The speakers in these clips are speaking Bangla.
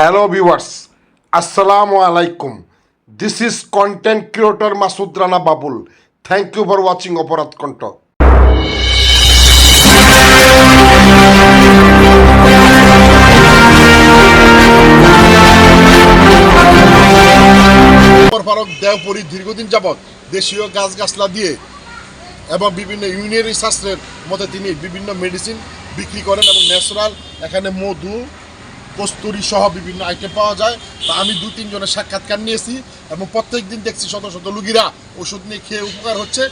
হ্যালো ভিউয়ার্স আসসালামু আলাইকুম this is content creator Masud Rana Babul thank you for watching অপরাধ কণ্ঠ ফারুক দেওপুরি দীর্ঘদিন যাবৎ দেশীয় গাছ গাছলা দিয়ে এবং বিভিন্ন ইউনিয়নি শাস্ত্রের মধ্যে তিনি বিভিন্ন মেডিসিন বিক্রি করেন এবং ন্যাচারাল এখানে মধু কস্তুরি সহ বিভিন্ন আইটেম পাওয়া যায়। তা আমি দু তিনজনের সাক্ষাৎকার নিয়েছি এবং প্রত্যেক দিন দেখছি শত শত রুগীরা ওষুধ নিয়ে খেয়ে উপকার হচ্ছে।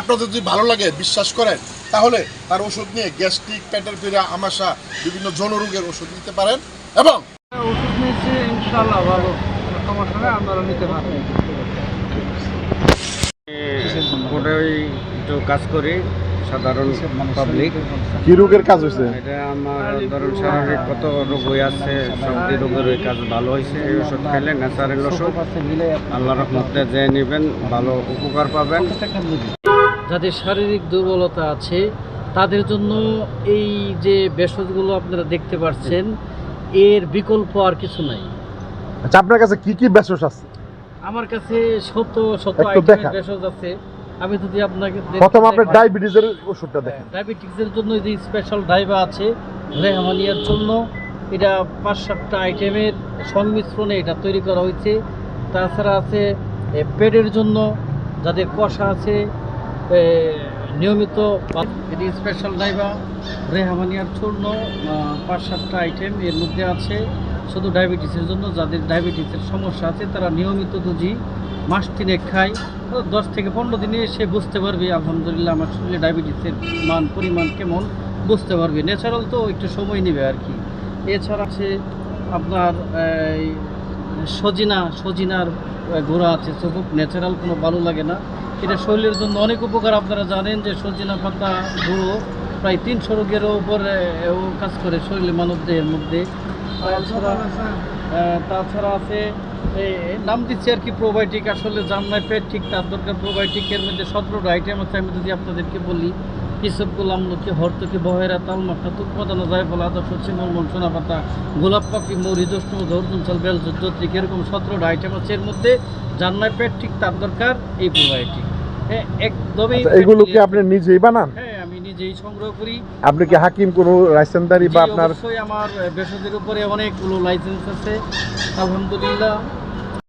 আপনাদের যদি ভালো লাগে বিশ্বাস করেন তাহলে তার ওষুধ নিয়ে গ্যাস্ট্রিক পেটের পীড়া আমাশা বিভিন্ন জনরোগের ওষুধ নিতে পারেন এবং ওষুধ নিয়েছি ইনশাল্লাহ ভালো। সমস্যা নেই আপনারা নিতে পারেন ওই একটু কাজ করি সাধারণ পাবলিক কি রোগের কাজ হয়েছে এটা আমার ধরুন শারীরিক কত রোগ হয়ে আছে সবটি রোগের ওই কাজ ভালো হয়েছে এই ওষুধ খেলে ন্যাচারাল ওষুধ। আল্লাহ রহমতে যে নেবেন ভালো উপকার পাবেন। যাদের শারীরিক দুর্বলতা আছে তাদের জন্য এই যে ভেষজগুলো আপনারা দেখতে পাচ্ছেন এর বিকল্প আর কিছু নাই। আচ্ছা আপনার কাছে কি কি বেসস আছে? আমার কাছে শত শত আইটেমের ভেষজ আছে। আমি যদি আপনাকে প্রথম আপনার ডায়াবেটিসের ওষুধটা দেখেন। ডায়াবেটিক্সের জন্য যে স্পেশাল ডাইবা আছে রেহমানিয়ার জন্য এটা পাঁচ সাতটা আইটেমের সংমিশ্রণে এটা তৈরি করা হয়েছে। তাছাড়া আছে পেটের জন্য যাদের কষা আছে নিয়মিত এটি স্পেশাল ডাইবা রেহামানিয়ার জন্য পাঁচ সাতটা আইটেম এর মধ্যে আছে। শুধু ডায়াবেটিসের জন্য, যাদের ডায়াবেটিসের সমস্যা আছে, তারা নিয়মিত দুজি মাস তিনেক খায়। দশ থেকে পনেরো দিনে সে বুঝতে পারবে, আলহামদুলিল্লাহ, আমার শরীরে ডায়াবেটিসের মান, পরিমাণ কেমন, বুঝতে পারবে। ন্যাচারাল তো একটু সময় নেবে আর কি। এছাড়া আছে আপনার সজিনা, সজিনার গুঁড়া আছে, তো খুব ন্যাচারাল কোনো ভালো লাগে না। এটা শরীরের জন্য অনেক উপকার, আপনারা জানেন যে সজিনা পাতা গুঁড়ো প্রায় তিনশো রোগেরও উপরে ও কাজ করে শরীরে মানব দেহের মধ্যে তাছাড়া তাছাড়া আছে নাম দিচ্ছি আর কি প্রোবায়োটিক আসলে জাননায় পেট ঠিক তার দরকার প্রোবায়োটিকের মধ্যে সতেরোটা আইটেম আছে আমি যদি আপনাদেরকে বলি কিসব গোলাম লক্ষ্মী হরতকি বহেরা তালমাখা তুৎপাদনা জায়ফল আদর্শ শিমল মন সোনা পাতা গোলাপ পাখি মৌরি জ্যৈষ্ঠ ধর্জন চাল বেল যত্রিক এরকম সতেরোটা আইটেম আছে এর মধ্যে। জাননায় পেট ঠিক তার দরকার এই প্রোবায়োটিক হ্যাঁ একদমই আচ্ছা, এগুলো কি আপনি নিজেই বানান? হ্যাঁ নিজেই সংগ্রহ করি আপনি কি হাকিম কোনো লাইসেন্সদারি বা আপনার অবশ্যই আমার ভেষজের উপরে অনেকগুলো লাইসেন্স আছে। আলহামদুলিল্লাহ।